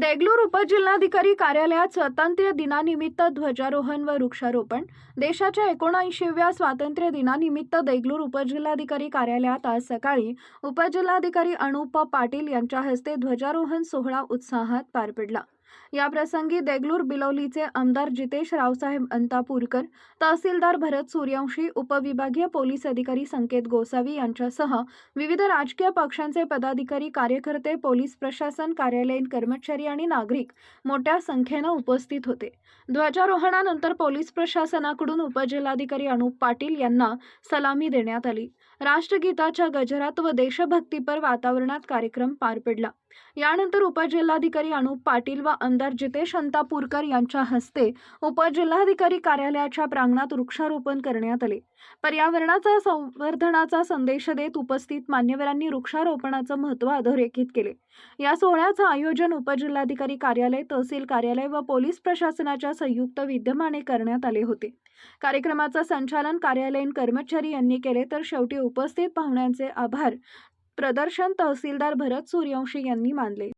देगलूर उपजिल्हाधिकारी कार्यालयात स्वातंत्र्य दिनानिमित्त ध्वजारोहण व वृक्षारोपण. देशाच्या एकोणऐंशीव्या स्वातंत्र्य दिनानिमित्त देगलूर उपजिल्हाधिकारी कार्यालयात आज सकाळी उपजिल्हाधिकारी अनुप पाटील यांच्या हस्ते ध्वजारोहण सोहळा उत्साहात पार पडला. याप्रसंगी देगलूर बिलोलीचे आमदार जितेश रावसाहेब अंतापूरकर तहसीलदार भरत सूर्यवंशी उपविभागीय पोलीस अधिकारी संकेत गोसावी यांच्यासह विविध राजकीय पक्षांचे पदाधिकारी कार्यकर्ते पोलीस प्रशासन कार्यालयीन कर्मचारी आणि नागरिक मोठ्या संख्येनं उपस्थित होते. ध्वजारोहणानंतर पोलीस प्रशासनाकडून उपजिल्हाधिकारी अनुप पाटील यांना सलामी देण्यात आली. राष्ट्रगीताच्या गजरात व देशभक्तीपर वातावरणात कार्यक्रम पार पडला. यानंतर उपजिल्हाधिकारी अनुप पाटील व आमदार जितेश अंतापूरकर यांच्या हस्ते उपजिल्हाधिकारी कार्यालयाच्या प्रांगणात वृक्षारोपण करण्यात आले. पर्यावरणाचा संवर्धनाचा संदेश देत उपस्थित मान्यवरांनी वृक्षारोपणाचं महत्त्व अधोरेखित केले. या सोहळ्याचं आयोजन उपजिल्हाधिकारी कार्यालय तहसील कार्यालय व पोलीस प्रशासनाच्या संयुक्त विद्यमाने करण्यात आले होते. कार्यक्रमाचं संचालन कार्यालयीन कर्मचारी यांनी केले तर शेवटी उपस्थित पाहुण्यांचे आभार. प्रदर्शन तहसीलदार भरत सूर्यवंशी यांनी मानले.